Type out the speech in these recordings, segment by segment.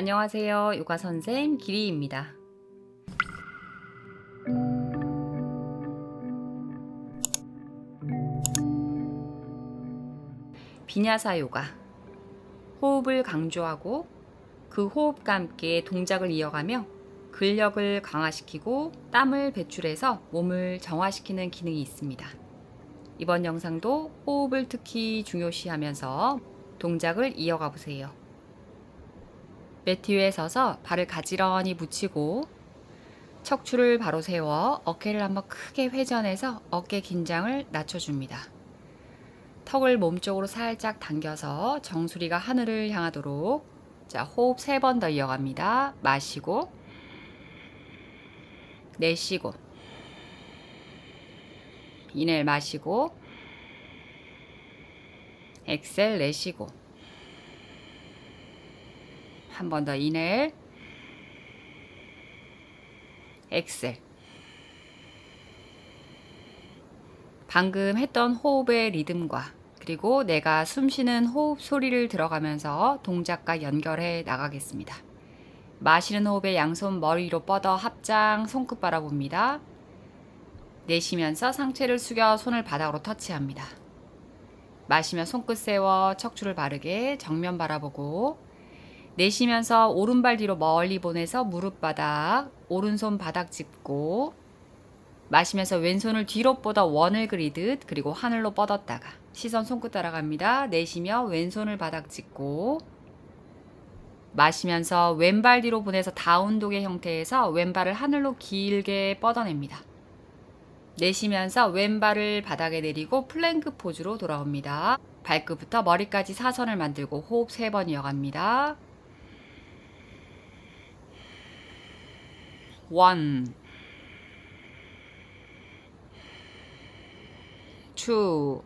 안녕하세요. 요가 선생 기리입니다. 비냐사 요가. 호흡을 강조하고 그 호흡과 함께 동작을 이어가며 근력을 강화시키고 땀을 배출해서 몸을 정화시키는 기능이 있습니다. 이번 영상도 호흡을 특히 중요시하면서 동작을 이어가 보세요. 매트 위에 서서 발을 가지런히 붙이고 척추를 바로 세워 어깨를 한번 크게 회전해서 어깨 긴장을 낮춰줍니다. 턱을 몸쪽으로 살짝 당겨서 정수리가 하늘을 향하도록 자 호흡 세 번 더 이어갑니다. 마시고 내쉬고 이낼 마시고 엑셀 내쉬고 한 번더 이낼 엑셀 방금 했던 호흡의 리듬과 그리고 내가 숨 쉬는 호흡 소리를 들어가면서 동작과 연결해 나가겠습니다. 마시는 호흡에 양손 머리 위로 뻗어 합장 손끝 바라봅니다. 내쉬면서 상체를 숙여 손을 바닥으로 터치합니다. 마시며 손끝 세워 척추를 바르게 정면 바라보고 내쉬면서 오른발 뒤로 멀리 보내서 무릎 바닥, 오른손 바닥 짚고 마시면서 왼손을 뒤로 뻗어 원을 그리듯 그리고 하늘로 뻗었다가 시선 손끝 따라갑니다. 내쉬며 왼손을 바닥 짚고 마시면서 왼발 뒤로 보내서 다운독의 형태에서 왼발을 하늘로 길게 뻗어냅니다. 내쉬면서 왼발을 바닥에 내리고 플랭크 포즈로 돌아옵니다. 발끝부터 머리까지 사선을 만들고 호흡 세번 이어갑니다. 원, two.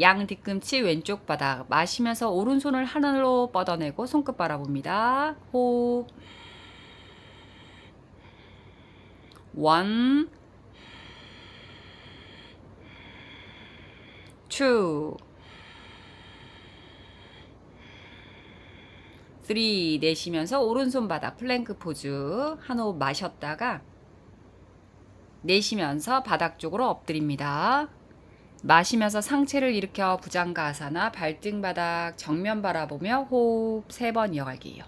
양 뒤꿈치 왼쪽 바닥 마시면서 오른손을 하늘로 뻗어내고 손끝 바라봅니다. 호흡. one, two, 들이 내쉬면서 오른손 바닥 플랭크 포즈 한 호흡 마셨다가 내쉬면서 바닥 쪽으로 엎드립니다. 마시면서 상체를 일으켜 부장가사나 발등 바닥 정면 바라보며 호흡 3번 이어갈게요.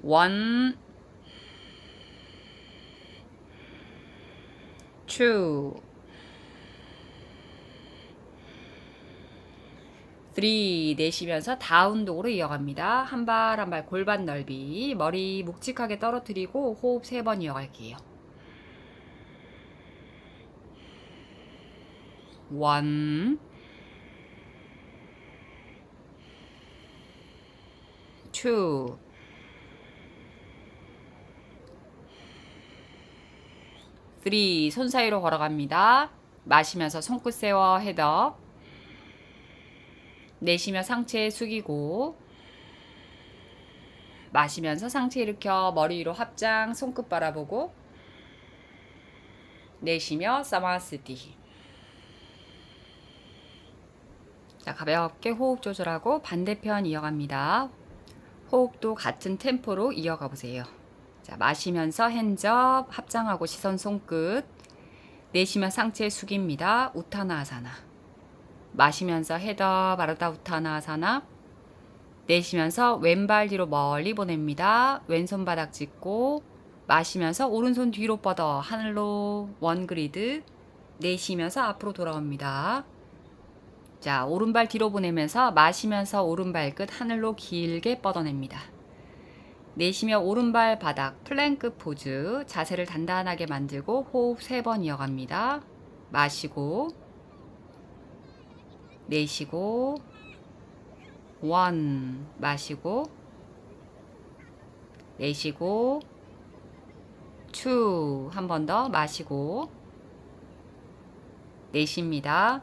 원, 투, 3 내쉬면서 다운독으로 이어갑니다. 한 발 한 발 골반 넓이 머리 묵직하게 떨어뜨리고 호흡 3번 이어갈게요. 원 투, 쓰리 손 사이로 걸어갑니다. 마시면서 손끝 세워 헤드업 내쉬며 상체 숙이고 마시면서 상체 일으켜 머리 위로 합장 손끝 바라보고 내쉬며 사마스티. 자 가볍게 호흡 조절하고 반대편 이어갑니다. 호흡도 같은 템포로 이어가 보세요. 자 마시면서 핸접 합장하고 시선 손끝. 내쉬며 상체 숙입니다. 우타나아사나 마시면서 헤더 바르다 우타나아사나 내쉬면서 왼발 뒤로 멀리 보냅니다. 왼손 바닥 짚고 마시면서 오른손 뒤로 뻗어 하늘로 원 그리드 내쉬면서 앞으로 돌아옵니다. 자, 오른발 뒤로 보내면서 마시면서 오른발 끝 하늘로 길게 뻗어냅니다. 내쉬며 오른발 바닥 플랭크 포즈 자세를 단단하게 만들고 호흡 세번 이어갑니다. 마시고 내쉬고 원 마시고 내쉬고 투 한 번 더 마시고 내쉽니다.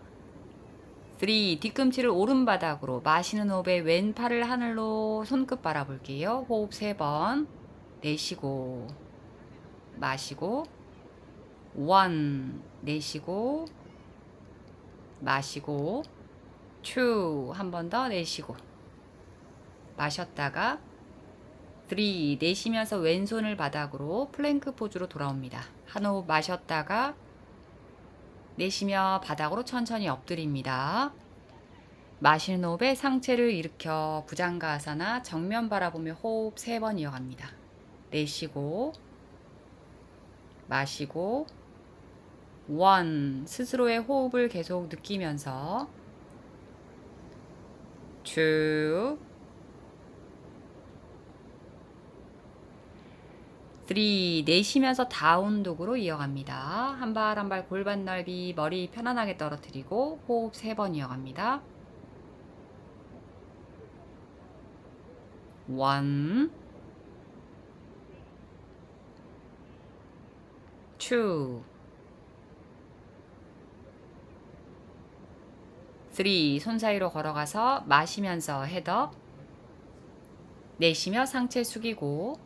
3 뒤꿈치를 오른바닥으로 마시는 호흡에 왼팔을 하늘로 손끝 바라볼게요. 호흡 3번 내쉬고 마시고 원 내쉬고 마시고 two 한번 더 내쉬고 마셨다가 three 내쉬면서 왼손을 바닥으로 플랭크 포즈로 돌아옵니다. 한 호흡 마셨다가 내쉬며 바닥으로 천천히 엎드립니다. 마시는 호흡에 상체를 일으켜 부장가하사나 정면 바라보며 호흡 세번 이어갑니다. 내쉬고 마시고 원 스스로의 호흡을 계속 느끼면서 two three 내쉬면서 다운독으로 이어갑니다. 한 발 한 발 골반 넓이 머리 편안하게 떨어뜨리고 호흡 세 번 이어갑니다. one two three 손 사이로 걸어가서 마시면서 헤더 내쉬며 상체 숙이고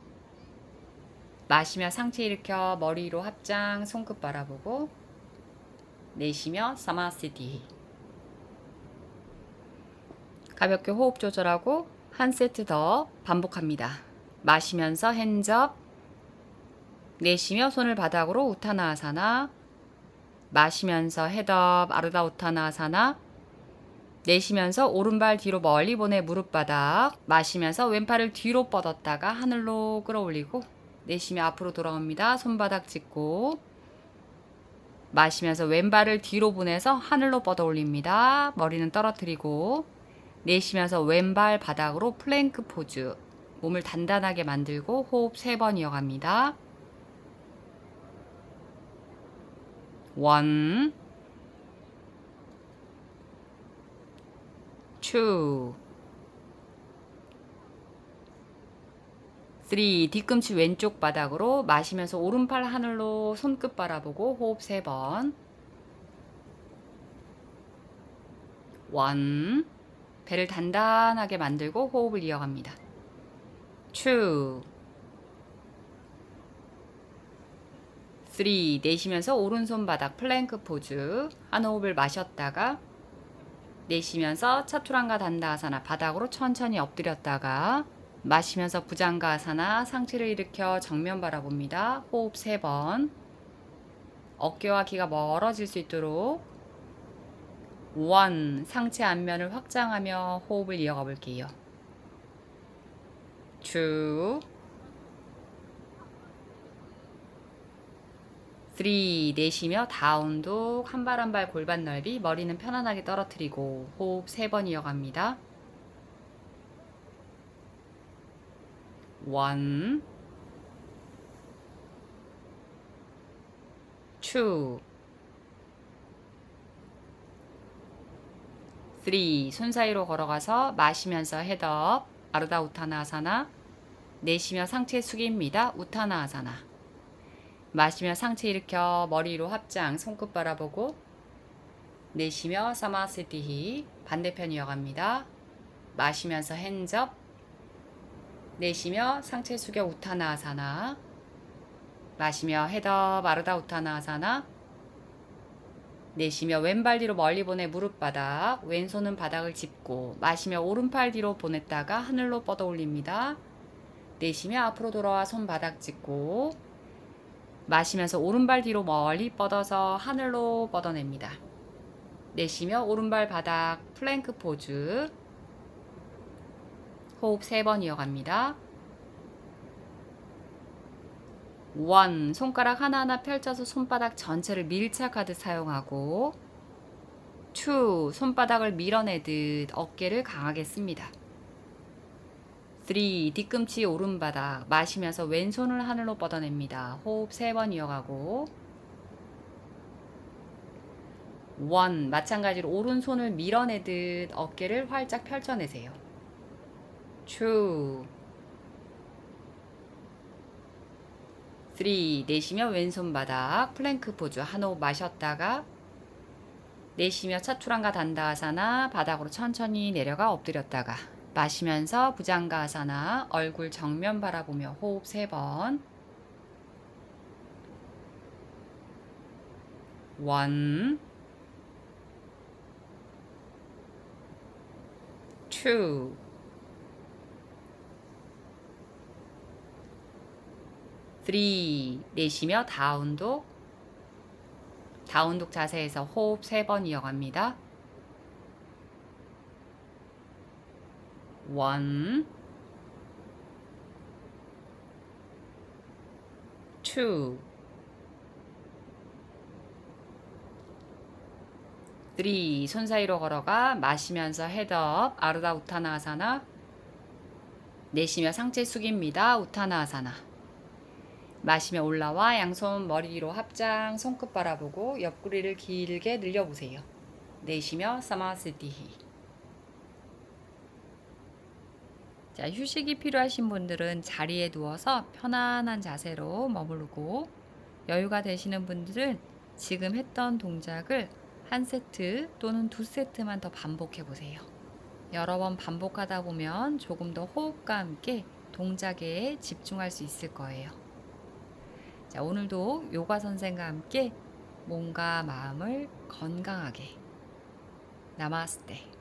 마시며 상체 일으켜 머리로 합장 손끝 바라보고 내쉬며 사마시티 가볍게 호흡 조절하고 한 세트 더 반복합니다. 마시면서 핸접 내쉬며 손을 바닥으로 우타나아사나 마시면서 헤더 아르다 우타나아사나 내쉬면서 오른발 뒤로 멀리 보내 무릎 바닥 마시면서 왼팔을 뒤로 뻗었다가 하늘로 끌어올리고 내쉬며 앞으로 돌아옵니다. 손바닥 짚고 마시면서 왼발을 뒤로 보내서 하늘로 뻗어 올립니다. 머리는 떨어뜨리고 내쉬면서 왼발 바닥으로 플랭크 포즈 몸을 단단하게 만들고 호흡 세번 이어갑니다. 원, 투, 쓰리 뒤꿈치 왼쪽 바닥으로 마시면서 오른팔 하늘로 손끝 바라보고 호흡 세 번. 원, 배를 단단하게 만들고 호흡을 이어갑니다. two, three 내쉬면서 오른손 바닥 플랭크 포즈 한 호흡을 마셨다가 내쉬면서 차투랑가 단다아사나 바닥으로 천천히 엎드렸다가 마시면서 부장가아사나 상체를 일으켜 정면 바라봅니다. 호흡 세번 어깨와 귀가 멀어질 수 있도록 원 상체 앞면을 확장하며 호흡을 이어가 볼게요. Three 내쉬며 다운독 한 발 한 발 골반 넓이 머리는 편안하게 떨어뜨리고 호흡 세 번 이어갑니다. one, two, three 손 사이로 걸어가서 마시면서 헤드업 아르다 우타나 아사나 내쉬며 상체 숙입니다. 우타나 아사나 마시며 상체 일으켜 머리로 합장 손끝 바라보고 내쉬며 사마스티히 반대편 이어갑니다. 마시면서 핸접 내쉬며 상체 숙여 우타나아사나 마시며 헤더 마르다 우타나아사나 내쉬며 왼발 뒤로 멀리 보내 무릎 바닥 왼손은 바닥을 짚고 마시며 오른팔 뒤로 보냈다가 하늘로 뻗어 올립니다. 내쉬며 앞으로 돌아와 손 바닥 짚고 마시면서 오른발 뒤로 멀리 뻗어서 하늘로 뻗어냅니다. 내쉬며 오른발 바닥 플랭크 포즈 호흡 세번 이어갑니다. 원 손가락 하나하나 펼쳐서 손바닥 전체를 밀착하듯 사용하고 투 손바닥을 밀어내듯 어깨를 강하게 씁니다. 3 뒤꿈치 오른바닥 마시면서 왼손을 하늘로 뻗어냅니다. 호흡 세번 이어가고 1 마찬가지로 오른손을 밀어내듯 어깨를 활짝 펼쳐내세요. 2 3 내쉬며 왼손 바닥 플랭크 포즈 한 호흡 마셨다가 내쉬며 차투랑가 단다아사나 바닥으로 천천히 내려가 엎드렸다가 마시면서 부장가사나 얼굴 정면 바라보며 호흡 3번. 원, 투, 쓰리 내쉬며 다운독 다운독 자세에서 호흡 3번 이어갑니다. One, two, three. 손 사이로 걸어가 마시면서 헤드업 아르다 우타나아사나 내쉬며 상체 숙입니다. 우타나아사나 마시며 올라와 양손 머리 위로 합장 손끝 바라보고 옆구리를 길게 늘려보세요. 내쉬며 사마스티히 자, 휴식이 필요하신 분들은 자리에 누워서 편안한 자세로 머무르고 여유가 되시는 분들은 지금 했던 동작을 한 세트 또는 두 세트만 더 반복해 보세요. 여러 번 반복하다 보면 조금 더 호흡과 함께 동작에 집중할 수 있을 거예요. 자, 오늘도 요가 선생과 함께 몸과 마음을 건강하게 나마스테